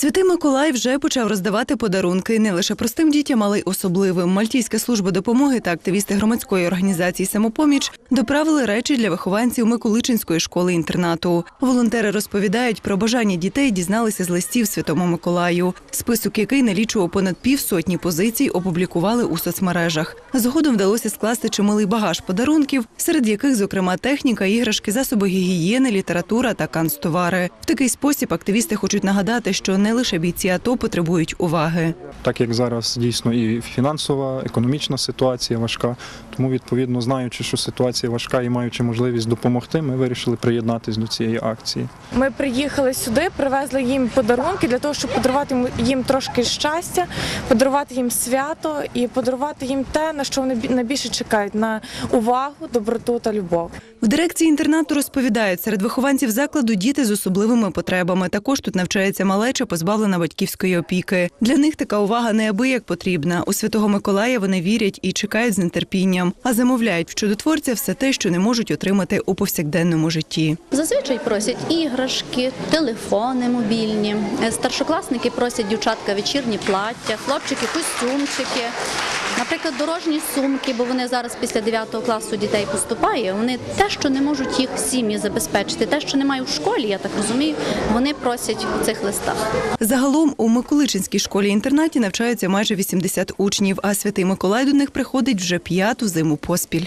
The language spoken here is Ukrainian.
Святий Миколай вже почав роздавати подарунки не лише простим дітям, але й особливим. Мальтійська служба допомоги та активісти громадської організації Самопоміч доправили речі для вихованців Миколичинської школи інтернату. Волонтери розповідають про бажання дітей дізналися з листів Святому Миколаю. Список, який налічував понад півсотні позицій, опублікували у соцмережах. Згодом вдалося скласти чималий багаж подарунків, серед яких, зокрема, техніка, іграшки, засоби гігієни, література та канцтовари. В такий спосіб активісти хочуть нагадати, що не лише бійці АТО потребують уваги. так як зараз дійсно і фінансова, економічна ситуація важка. Тому, відповідно, знаючи, що ситуація важка і маючи можливість допомогти, ми вирішили приєднатися до цієї акції. Ми приїхали сюди, привезли їм подарунки для того, щоб подарувати їм трошки щастя, подарувати їм свято і подарувати їм те, на що вони найбільше чекають на увагу, доброту та любов. В дирекції інтернату розповідають, серед вихованців закладу діти з особливими потребами. Також тут навчається малеча, позбавлена батьківської опіки. Для них така увага неабияк потрібна. У святого Миколая вони вірять і чекають з нетерпінням, а замовляють в чудотворця все те, що не можуть отримати у повсякденному житті. Зазвичай просять іграшки, телефони мобільні. Е, Старшокласники просять дівчатка вечірні плаття, хлопчики костюмчики. Наприклад, дорожні сумки, бо вони зараз після 9 класу дітей поступає. Вони те, що не можуть їх сім'ї забезпечити, те, що немає в школі, я так розумію, вони просять у цих листах. Загалом у Миколичинській школі-інтернаті навчаються майже 80 учнів, а святий Миколай до них приходить вже п'яту зиму поспіль.